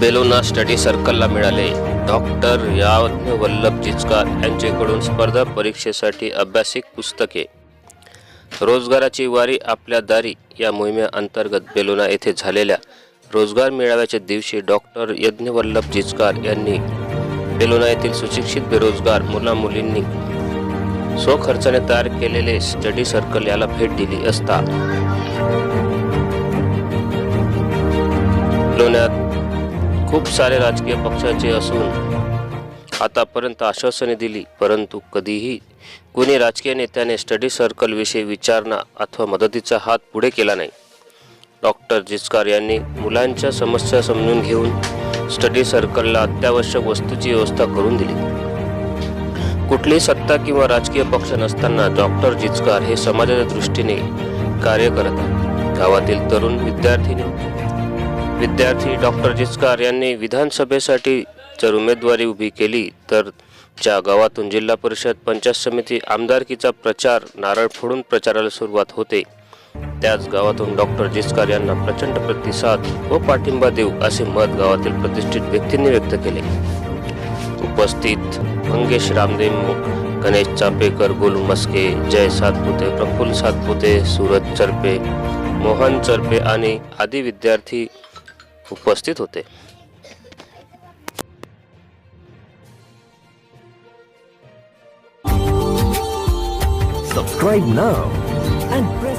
Belona study सर्कलला मिळाले. Doctor याज्ञ Vallabh Jichkar यांच्याकडून स्पर्धा परीक्षेसाठी अभ्यासिक पुस्तके. रोजगाराची वारी आपल्या दारी या मोहिमेअंतर्गत बेलोना येथे झालेल्या रोजगार मेळाव्याच्या दिवशी डॉक्टर यज्ञवल्लभ जिचकार यांनी बेलोना येथील सुशिक्षित बेरोजगार मुला मुलींनी स्वखर्चाने तयार केलेले स्टडी सर्कल याला भेट दिली असता. लोण्यात खूप सारे राजकीय पक्षाचे असून आतापर्यंत आश्वासने दिली परंतु कधीही कुणी राजकीय नेत्याने स्टडी सर्कलविषयी विचारणा अथवा मदतीचा हात पुढे केला नाही. डॉक्टर जिचकार यांनी मुलांच्या समस्या समजून घेऊन स्टडी सर्कलला अत्यावश्यक वस्तूची व्यवस्था करून दिली. कुठलीही सत्ता किंवा राजकीय पक्ष नसताना डॉक्टर जिचकार हे समाजाच्या दृष्टीने कार्य करत आहेत. गावातील तरुण विद्यार्थिनी विद्यार्थी डॉक्टर जिचकार यांनी विधानसभेसाठी जर उमेदवारी उभी केली तर ज्या गावातून जिल्हा परिषद पंचायत समिती आमदारकीचा प्रचार नारळ फोडून प्रचाराला सुरुवात होते त्याच गावातून डॉक्टर जिचकार यांना प्रचंड प्रतिसाद व पाठिंबा देऊ असे मत गावातील प्रतिष्ठित व्यक्तींनी व्यक्त केले. उपस्थित मंगेश रामदेव गणेश चापेकर गोलू मस्के जय सातपुते प्रफुल्ल सातपुते सूरज चरपे मोहन चरपे आणि आदी विद्यार्थी उपस्थित होते Subscribe now and press the bell.